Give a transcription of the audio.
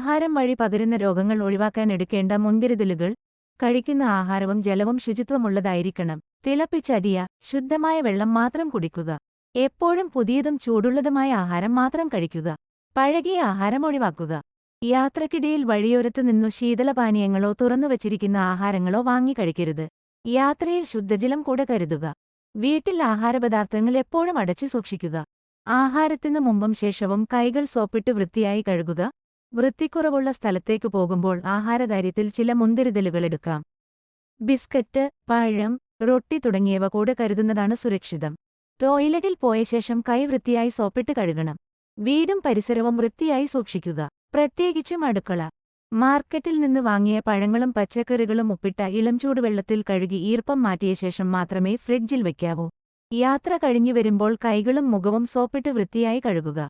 ആഹാരം വഴി പകരുന്ന രോഗങ്ങൾ ഒഴിവാക്കാൻ എടുക്കേണ്ട മുൻകരുതലുകൾ കഴിക്കുന്ന ആഹാരവും ജലവും ശുചിത്വമുള്ളതായിരിക്കണം. തിളപ്പിച്ചരിയ ശുദ്ധമായ വെള്ളം മാത്രം കുടിക്കുക. എപ്പോഴും പുതിയതും ചൂടുള്ളതുമായ ആഹാരം മാത്രം കഴിക്കുക. പഴകിയ ആഹാരം ഒഴിവാക്കുക. യാത്രക്കിടയിൽ വഴിയോരത്തു നിന്നു ശീതളപാനീയങ്ങളോ തുറന്നുവച്ചിരിക്കുന്ന ആഹാരങ്ങളോ വാങ്ങി കഴിക്കരുത്. യാത്രയിൽ ശുദ്ധജലം കൂടെ കരുതുക. വീട്ടിൽ ആഹാരപദാർത്ഥങ്ങൾ എപ്പോഴും അടച്ചു സൂക്ഷിക്കുക. ആഹാരത്തിനു മുമ്പും ശേഷവും കൈകൾ സോപ്പിട്ട് വൃത്തിയായി കഴുകുക. വൃത്തിക്കുറവുള്ള സ്ഥലത്തേക്ക് പോകുമ്പോൾ ആഹാരകാര്യത്തിൽ ചില മുൻകരുതലുകളെടുക്കാം ബിസ്ക്കറ്റ് പഴം റൊട്ടി തുടങ്ങിയവ കൂടെ കരുതുന്നതാണ് സുരക്ഷിതം. ടോയ്ലറ്റിൽ പോയ ശേഷം കൈ വൃത്തിയായി സോപ്പിട്ട് കഴുകണം. വീടും പരിസരവും വൃത്തിയായി സൂക്ഷിക്കുക. പ്രത്യേകിച്ചും അടുക്കള മാർക്കറ്റിൽ നിന്ന് വാങ്ങിയ പഴങ്ങളും പച്ചക്കറികളും ഉപ്പിട്ട ഇളം ചൂടുവെള്ളത്തിൽ കഴുകി ഈർപ്പം മാറ്റിയ ശേഷം മാത്രമേ ഫ്രിഡ്ജിൽ വയ്ക്കാവൂ. യാത്ര കഴിഞ്ഞു വരുമ്പോൾ കൈകളും മുഖവും സോപ്പിട്ട് വൃത്തിയായി കഴുകുക.